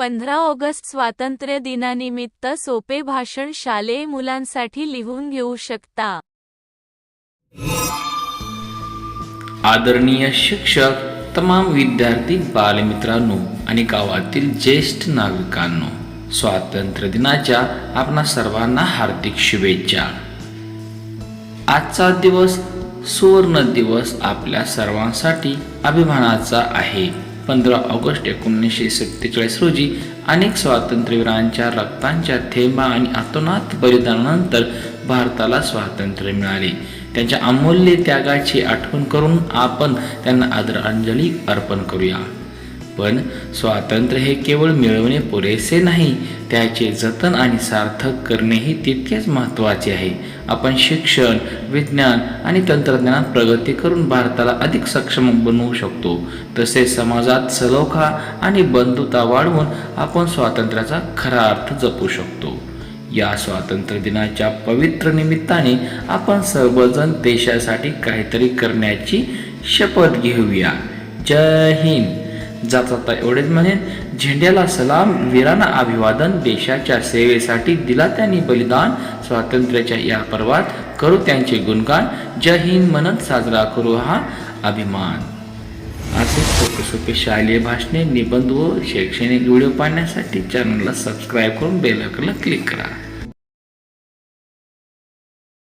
पंधरा ऑगस्ट स्वातंत्र्य दिनानिमित्त सोपे भाषण शालेय मुलांसाठी लिहून घेऊ शकता. आदरणीय शिक्षक तमाम विद्यार्थी बालमित्रांनो आणि गावातील ज्येष्ठ नागरिकांनो स्वातंत्र्य दिनाच्या आपणा सर्वांना हार्दिक शुभेच्छा. आजचा दिवस सुवर्ण दिवस आपल्या सर्वांसाठी अभिमानाचा आहे. पंधरा ऑगस्ट एकोणीसशे सत्तेचाळीस रोजी अनेक स्वातंत्र्यवीरांच्या रक्तांच्या थेंबा आणि अतोनात बलिदानानंतर भारताला स्वातंत्र्य मिळाले. त्यांच्या अमूल्य त्यागाची आठवण करून आपण त्यांना आदरांजली अर्पण करूया. पण स्वातंत्र्य हे केवळ मिळवणे पुरेसे नाही त्याचे जतन आणि सार्थक करणेही तितकेच महत्त्वाचे आहे. आपण शिक्षण विज्ञान आणि तंत्रज्ञानात प्रगती करून भारताला अधिक सक्षम बनवू शकतो. तसेच समाजात सलोखा आणि बंधुता वाढवून आपण स्वातंत्र्याचा खरा अर्थ जपू शकतो. या स्वातंत्र्य दिनाच्या पवित्र निमित्ताने आपण सर्वजण देशासाठी काहीतरी करण्याची शपथ घेऊया. जय हिंद! जाता जाता एवढेच म्हणेन झेंड्याला सलाम वीरांना अभिवादन देशाच्या सेवेसाठी दिला त्यांनी बलिदान स्वातंत्र्याच्या या पर्वात करू त्यांचे गुणगान. जय हिंद म्हणत साजरा करू हा अभिमान. असे सोपे सोपे शालेय भाषणे निबंध व शैक्षणिक व्हिडिओ पाहण्यासाठी चॅनलला सबस्क्राईब करून बेलाकला क्लिक करा.